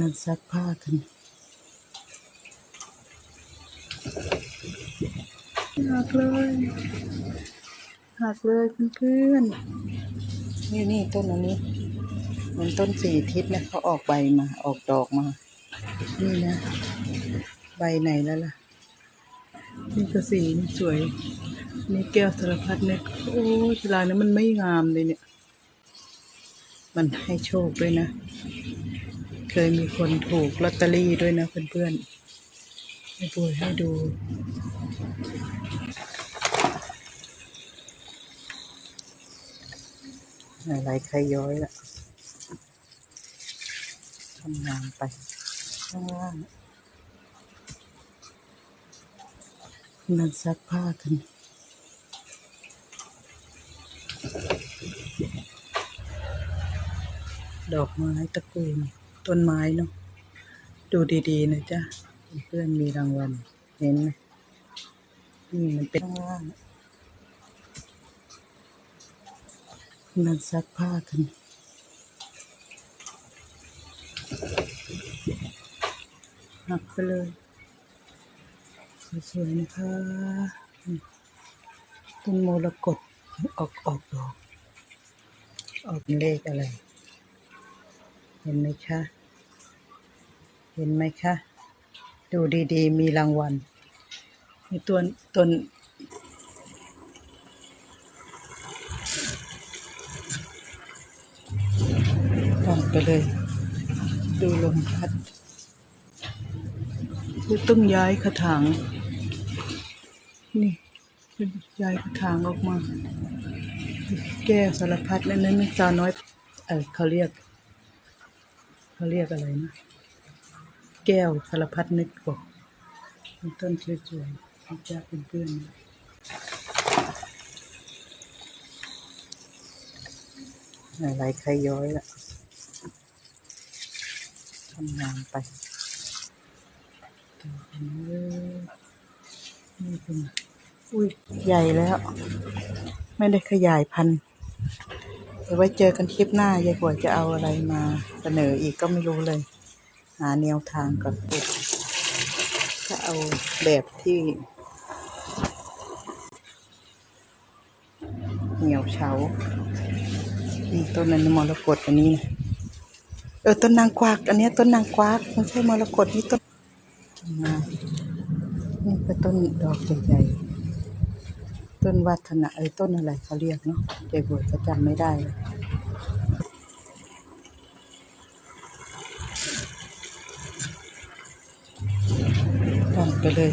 นั่นซักผ้ากันหักเลยหักเลยเพื่อนๆนี่นี่ต้นอันนี้มันต้นสี่ทิศนะเขาออกใบมาออกดอกมา นี่นะ ใบไหนแล้วล่ะ นี่ก็สีนี่สวย นี่แก้วสารพัดเนี่ยโอ้ยลายนี้มันไม่งามเลยเนี่ย มันให้โชคด้วยนะ เคยมีคนถูกลอตเตอรี่ด้วยนะเพื่อนๆให้ดูให้ดู อะไรใครย้อยละทำงานไปข้างล่างนั่นซักผ้ากันดอกไม้ตะกูล ต้นไม้เนาะดูดีๆนะจ๊ะเพื่อนมีรางวัลเห็นไหมนี่มันเป็นข้างล่างนั่นซักผ้ากันหักไปเลยสวยๆนะคะต้นโมรกตออกออกดอกออกเป็นเลขอะไร เห็นไหมคะ เห็นไหมคะ ดูดีๆ มีรางวัลมีตัวต้นตัดไปเลย ดูลมพัดคือต้องย้ายกระถางนี่ย้ายกระถางออกมา แก้สารพัดนั่นนั่นตาน้อย เออเขาเรียก เขาเรียกอะไรนะ แก้วสารพัดนึกบอกต้นสวยๆให้จ้าเป็นเพื่อนๆอะไรใครย้อยละทำงานไปนี่เป็นอุ้ย ใหญ่แล้ว ไม่ได้ขยายพันธุ์ เดี๋ยวไว้เจอกันคลิปหน้ายายกวยจะเอาอะไรมาเสนออีกก็ไม่รู้เลย หาแนวทางก่อนปุ๊บจะเอาแบบที่เหี่ยวเฉานี่ต้นนั้นมรกตอันนี้นะเออต้นนางกวัก อันนี้ต้นนางกวักไม่ใช่มรกตนี่ต้นมานี่ก็ต้นดอกใหญ่ๆ ต้นวัฒนะเอ้ต้นอะไรเขาเรียกเนาะเจ๊บัวจะจำไม่ได้เลยตัดไปเลย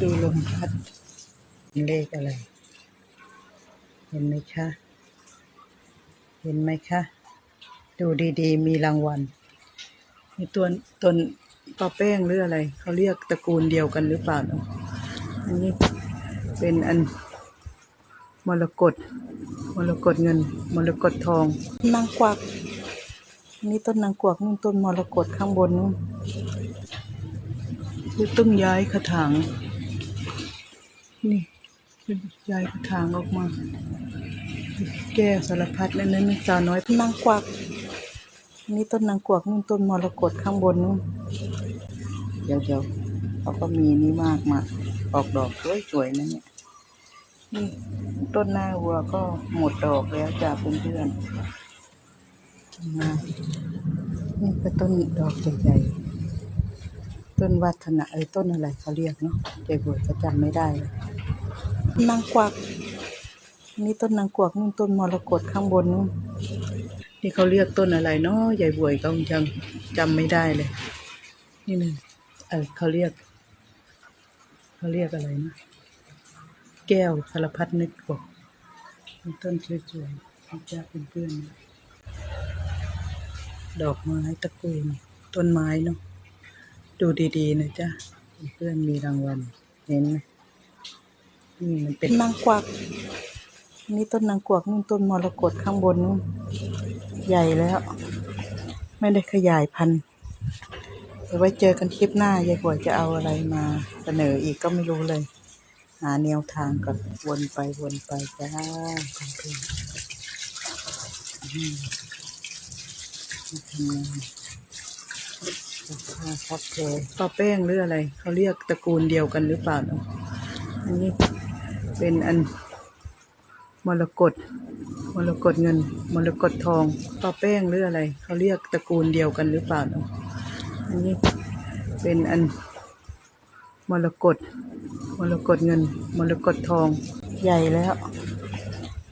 ดูลมพัดเลขอะไร เห็นไหมคะ เห็นไหมคะ ดูดีๆ มีรางวัลมีตัวต้นปอแป้งหรืออะไร เขาเรียกตระกูลเดียวกันหรือเปล่าเนาะอันนี้ เป็นอันมรกตมรกตเงิน มรกตทองนางกวักอันนี่ต้นนางกวักนู่นต้นมรกตข้างบนนู่นคือต้องย้ายกระถางนี่ย้ายกระถางออกมา แก้วสารพัดนั่นนั่นตาน้อยนางกวักอันนี่ต้นนางกวักนู่นต้นมรกตข้างบนนู่นเดี๋ยวเดี๋ยวเขาก็มีนี่มากมากออกดอกสวยๆนะเนี่ย นี่ต้นหน้าวัวก็หมดดอกแล้วจ้าเพื่อนๆมานี่ก็ต้นดอกใหญ่ๆต้นวัฒนะเอ้ยต้นอะไรเขาเรียกเนาะเจ๊บัวจะจำไม่ได้เลยนางกวักอันนี่ต้นนางกวักนู่นต้นมรกตข้างบนนู่นนี่เขาเรียกต้นอะไรเนาะใหญ่บวยก็ยังจำไม่ได้เลย นี่นึงเออเขาเรียก เขาเรียกอะไรนะ แก้วสารพัดนึกกมีต้นสวยๆให้จ้าเป็นเพื่อนนะดอกไม้ตะกูลต้นไม้เนาะดูดีๆนะจ๊ะเพื่อนมีรางวัลเห็นไหมนี่มันเป็นนางกวักนนี่ต้นนางกวักนู่นต้นมรกตข้างบนนู่นใหญ่แล้ว ไม่ได้ขยายพันธุ์เดี๋ยวไว้เจอกันคลิปหน้า ยายกวยจะเอาอะไรมาเสนออีกก็ไม่รู้เลย หาแนวทางก่อนวนไปวนไปจ้าเพื่อนทำงานผ้าพับแพรป้าแป้งหรืออะไร เขาเรียกตระกูลเดียวกันหรือเปล่าเนาะอันนี้เป็นอันมรกตมรกตเงินมรกตทองป้าแป้งหรืออะไร เขาเรียกตระกูลเดียวกันหรือเปล่าเนาะอันนี้เป็นอัน มรกตมรกตเงิน มรกตทอง ใหญ่แล้ว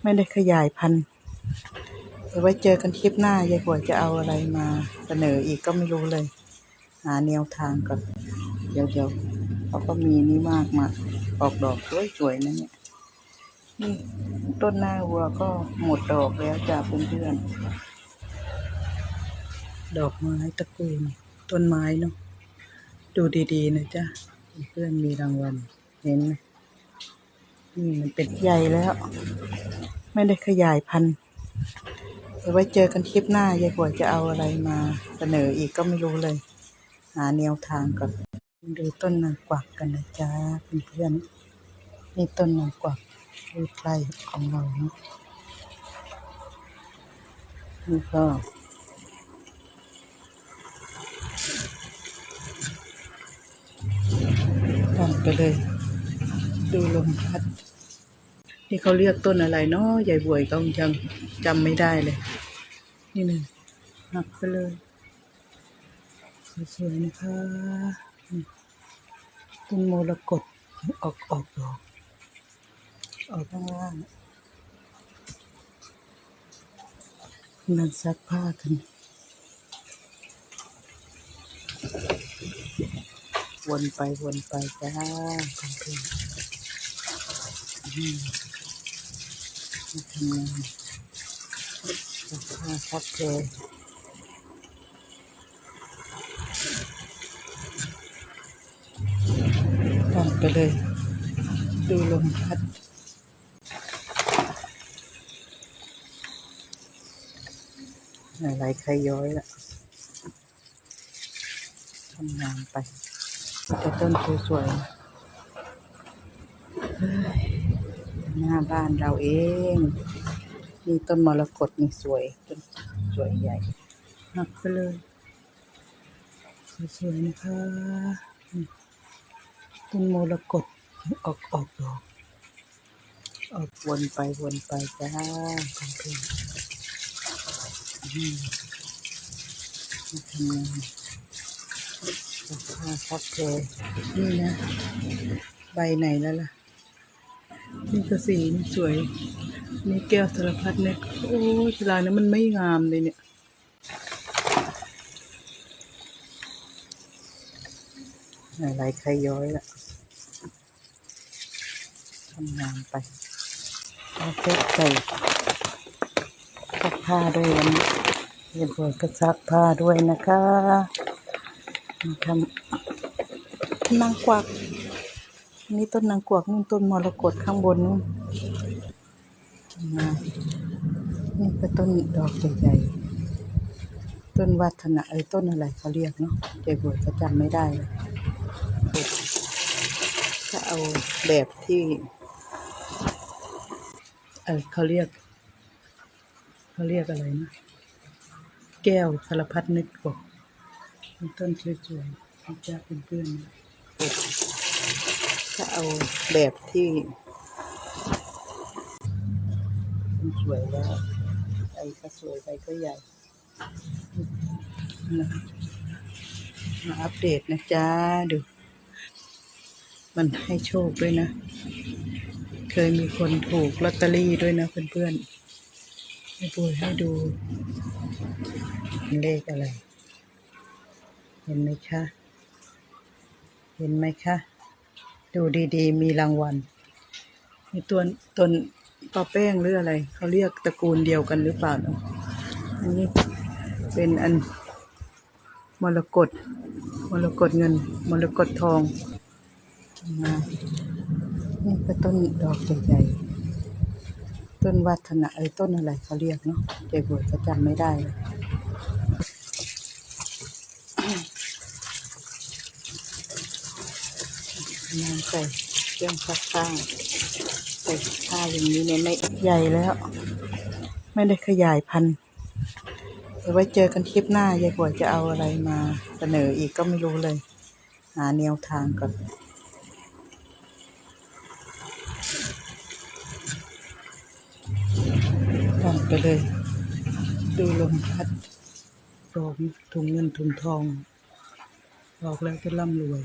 ไม่ได้ขยายพันธุ์เดี๋ยวไว้เจอกันคลิปหน้ายายหัวจะเอาอะไรมาเสนออีกก็ไม่รู้เลย หาแนวทางก่อน เดี๋ยวเดี๋ยวเขาก็มีนี่มากมาออกดอกสวยๆนะเนี่ยนี่ต้นหน้าวัวก็หมดดอกแล้วจ้าเพื่อนๆดอกไม้ตระกูลต้นไม้เนาะดูดีๆนะจ๊ะ เพื่อนมีรางวัลเห็นไหมนี่มันเป็นใหญ่แล้ว ไม่ได้ขยายพันธุ์เดี๋ยวไว้เจอกันคลิปหน้ายายหัวจะเอาอะไรมาเสนออีกก็ไม่รู้เลย หาแนวทางก่อนดูต้นนางกวักกันนะจ๊ะเพื่อนๆนี่ต้นนางกวักดูใกล้ของเรานะนี่ก็ตัด ไปเลย ดูลมพัด นี่เขาเรียกต้นอะไรเนาะใหญ่บวยก็ยังจำไม่ได้เลย นี่หนึ่งหักไปเลยสวยๆนะคะต้นโมรกตออกออกดอกออกข้างล่างนั่นซักผ้ากัน วนไปวนไปจ้าเพื่อนๆอืมมาทำงานซักผ้าซักเพลตัดไปเลย ดูลมพัดอะไรใครย้อยละทำงานไป แต่ต้นสวยๆหน้าบ้านเราเอง นี่ต้นมรกตนี่สวยต้นสวยใหญ่หักไปเลยสวยๆนะคะต้นมรกตออกออกดอกออกวนไปวนไปจ้าเพื่อนๆอืมทำงาน ซักผ้าซักเพลนี่นะ ใบไหนแล้วล่ะ นี่ก็สีสวย นี่แก้วสารพัดเนี่ยโอ้ยลายนั้นมันไม่งามเลยเนี่ยอะไรใครย้อยละทำงานไปเอาเซ็ตใส่ซักผ้าด้วยวันนี้เรียบร้อยก็ซักผ้าด้วยนะคะ ทำนางกวักนี่ต้นนางกวักนู่นต้นมรกตข้างบนนู่นมานี่ก็ต้นดอกใหญ่ๆต้นวัฒนะเอ้ต้นอะไรเขาเรียกเนาะเจ๊บัวก็จำไม่ได้ถ้าเอาแบบที่เออเขาเรียกเขาเรียกอะไรนะ แก้วสารพัดนึกกว่า ต้นสวยๆนะจ๊ะเพื่อนๆถ้าเอาแบบที่สวยแล้วใบก็สวยใบก็ใหญ่มาอัปเดตนะจ๊ะดู มันให้โชคด้วยนะ เคยมีคนถูกลอตเตอรี่ด้วยนะเพื่อนๆให้ปูให้ดู เลขอะไร ห็นไหมคะ เห็นไหมคะ ดูดีๆ มีรางวัลมีตัวตนปอแป้งหรืออะไร เขาเรียกตระกูลเดียวกันหรือเปล่าเนาะอันนี้เป็นอันมรกตมรกตเงินมรกตทองมานี่ก็ต้นดอกใหญ่ๆต้นวัฒนะเอ้ต้นอะไรเขาเรียกเนาะเจ๊บัวก็จำไม่ได้เลย งานใส่เครื่องซักผ้าใส่ผ้าอย่างนี้เนี่ยไม่ใหญ่แล้ว ไม่ได้ขยายพันธุ์เดี๋ยวไว้เจอกันคลิปหน้ายายป่วยจะเอาอะไรมาเสนออีกก็ไม่รู้เลย หาแนวทางก่อนปั่นไปเลย ดูลมพัดโรมถุงเงินถุงทอง บอกแล้วจะร่ำรวย